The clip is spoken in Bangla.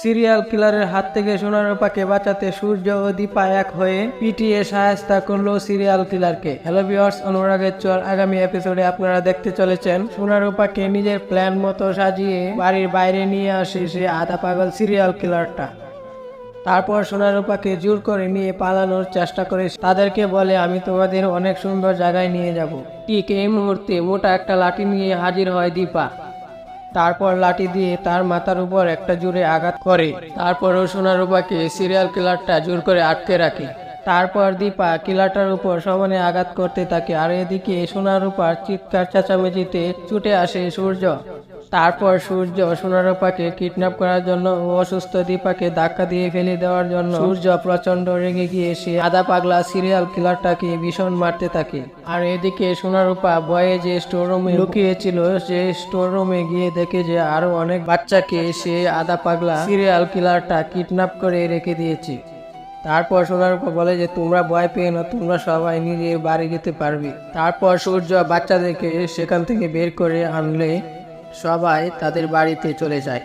সিরিয়াল কিলারের হাত থেকে সোনারূপাকে বাঁচাতে সূর্য ও দীপা এক হয়ে পিটিএ সাহায্যতা করল সিরিয়াল কিলারকে। হ্যালো ভিউয়ার্স, অনুরাগের চল আগামী এপিসোডে আপনারা দেখতে চলেছেন সোনারূপাকে নিজের প্ল্যান মতো সাজিয়ে বাড়ির বাইরে নিয়ে আসে সে আধা পাগল সিরিয়াল কিলারটা। তারপর সোনারূপাকে জোর করে নিয়ে পালানোর চেষ্টা করে তাদেরকে বলে, আমি তোমাদের অনেক সুন্দর জায়গায় নিয়ে যাব। ঠিক এই মুহূর্তে মোটা একটা লাঠি নিয়ে হাজির হয় দীপা। তারপর লাঠি দিয়ে তার মাথার উপর একটা জোরে আঘাত করে। তারপরও সোনারূপাকে সিরিয়াল কিলারটা জোর করে আটকে রাখে। তারপর দীপা কিলাটার উপর সমানে আঘাত করতে থাকে। আর এদিকে সোনারূপার চিৎকার, চেঁচামেচিতে ছুটে আসে সূর্য। তারপর সূর্য সোনারূপাকে কিডন্যাপ করার জন্য অসুস্থ দীপাকে ধাক্কা দিয়ে ফেলে দেওয়ার জন্য সূর্য প্রচণ্ড রেগে গিয়ে সে আধা পাগলা সিরিয়াল কিলারটাকে ভীষণ মারতে থাকে। আর এদিকে সোনারূপা বয়ে যে স্টোর রুমে লুকিয়েছিল, সে স্টোর রুমে গিয়ে দেখে যে আরও অনেক বাচ্চাকে সে আধা পাগলা সিরিয়াল কিলারটা কিডন্যাপ করে রেখে দিয়েছে। তারপর সোনারূপা বলে যে, তোমরা ভয় পেয়ে না, তোমরা সবাই নিজে বাড়ি যেতে পারবে। তারপর সূর্য বাচ্চাদেরকে সেখান থেকে বের করে আনলে। সবাই তাদের বাড়িতে চলে যায়।